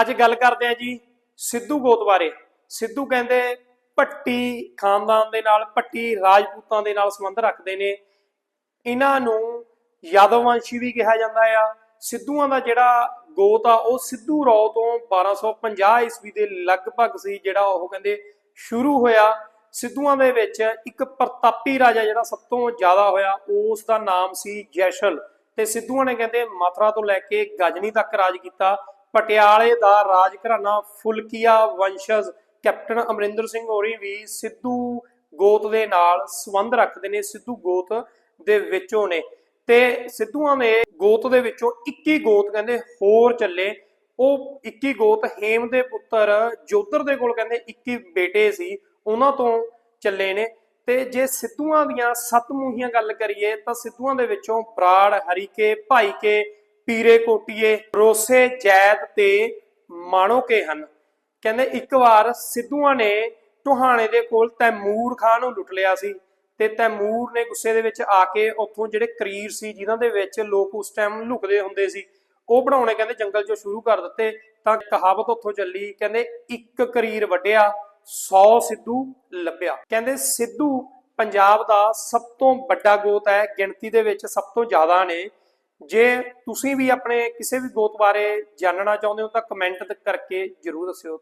ਅੱਜ ਗੱਲ ਕਰਦੇ ਆ ਜੀ ਸਿੱਧੂ ਗੋਤ ਬਾਰੇ। ਸਿੱਧੂ ਕਹਿੰਦੇ ਭੱਟੀ ਖਾਨਦਾਨ ਦੇ ਨਾਲ, ਭੱਟੀ ਰਾਜਪੂਤਾਂ ਦੇ ਨਾਲ ਸੰਬੰਧ ਰੱਖਦੇ ਨੇ। ਇਹਨਾਂ ਨੂੰ ਯਾਦਵਵੰਸ਼ੀ ਵੀ ਕਿਹਾ ਜਾਂਦਾ ਆ। ਸਿੱਧੂਆਂ ਦਾ ਜਿਹੜਾ ਗੋਤ ਆ, ਉਹ ਸਿੱਧੂ ਰੌ ਤੋਂ 1250 ਈਸਵੀ ਦੇ ਲਗਭਗ ਸੀ, ਜਿਹੜਾ ਉਹ ਕਹਿੰਦੇ ਸ਼ੁਰੂ ਹੋਇਆ। ਸਿੱਧੂਆਂ ਦੇ ਵਿੱਚ ਇੱਕ ਪ੍ਰਤਾਪੀ ਰਾਜਾ ਜਿਹੜਾ ਸਭ ਤੋਂ ਜ਼ਿਆਦਾ ਹੋਇਆ, ਉਸ ਦਾ ਨਾਮ ਸੀ ਜੈਸ਼ਲ। ਤੇ ਸਿੱਧੂਆਂ ਨੇ ਕਹਿੰਦੇ ਮਥੁਰਾ ਤੋਂ ਲੈ ਕੇ ਗਜਨੀ ਤੱਕ ਰਾਜ ਕੀਤਾ। ਪਟਿਆਲੇ ਦਾ ਰਾਜ ਘਰਾਣਾ ਫੁਲਕੀਆ ਵੰਸ਼ਜ ਕੈਪਟਨ ਅਮਰਿੰਦਰ ਸਿੰਘ ਹੋਰੀ ਵੀ ਸਿੱਧੂ ਗੋਤ ਦੇ ਨਾਲ ਸੰਬੰਧ ਰੱਖਦੇ ਨੇ, ਸਿੱਧੂ ਗੋਤ ਦੇ ਵਿੱਚੋਂ ਨੇ। ਤੇ ਸਿੱਧੂਆਂ ਦੇ ਗੋਤ ਦੇ ਵਿੱਚੋਂ 21 ਗੋਤ ਕਹਿੰਦੇ ਹੋਰ ਚੱਲੇ। ਉਹ 21 ਗੋਤ ਹੇਮ ਦੇ ਪੁੱਤਰ ਜੋਧਰ ਦੇ ਕੋਲ ਕਹਿੰਦੇ 21 ਬੇਟੇ ਸੀ, ਉਹਨਾਂ ਤੋਂ ਚੱਲੇ ਨੇ। ਤੇ ਜੇ ਸਿੱਧੂਆਂ ਦੀਆਂ ਸੱਤ ਮੂਹੀਆਂ ਗੱਲ ਕਰੀਏ ਤਾਂ ਸਿੱਧੂਆਂ ਦੇ ਵਿੱਚੋਂ ਬਰਾੜ ਹਰੀਕੇ, ਭਾਈਕੇ ਪੀਰੇ ਕੋਟੀਏ, ਰੋਸੇ ਜੈਦ ਤੇ ਮਾਣੋ ਕੇ ਹਨ। ਕਹਿੰਦੇ ਇੱਕ ਵਾਰ ਸਿੱਧੂਆਂ ਨੇ ਟੋਹਾਣੇ ਦੇ ਕੋਲ ਤੈਮੂਰ ਖਾਨ ਨੂੰ ਲੁੱਟ ਲਿਆ ਸੀ ਤੇ ਤੈਮੂਰ ਨੇ ਗੁੱਸੇ ਦੇ ਵਿੱਚ ਆ ਕੇ ਉੱਥੋਂ ਜਿਹੜੇ ਕਰੀਰ ਸੀ ਜਿਨ੍ਹਾਂ ਦੇ ਵਿੱਚ ਲੋਕ ਉਸ ਟਾਈਮ ਲੁਕਦੇ ਹੁੰਦੇ ਸੀ, ਉਹ ਬਣਾਉਣੇ ਕਹਿੰਦੇ ਜੰਗਲ 'ਚੋਂ ਸ਼ੁਰੂ ਕਰ ਦਿੱਤੇ ਤਾਂ ਕਹਾਵਤ ਉੱਥੋਂ ਚੱਲੀ, ਕਹਿੰਦੇ ਇੱਕ ਕਰੀਰ ਵੱਢਿਆ 100 ਸਿੱਧੂ ਲੱਭਿਆ। ਕਹਿੰਦੇ ਸਿੱਧੂ ਪੰਜਾਬ ਦਾ ਸਭ ਤੋਂ ਵੱਡਾ ਗੋਤ ਹੈ, ਗਿਣਤੀ ਦੇ ਵਿੱਚ ਸਭ ਤੋਂ ਜ਼ਿਆਦਾ ਨੇ। ਜੇ ਤੁਸੀਂ ਵੀ ਆਪਣੇ ਕਿਸੇ ਵੀ ਗੋਤ ਬਾਰੇ ਜਾਣਨਾ ਚਾਹੁੰਦੇ ਹੋ ਤਾਂ ਕਮੈਂਟ ਕਰਕੇ ਜਰੂਰ ਦੱਸਿਓ।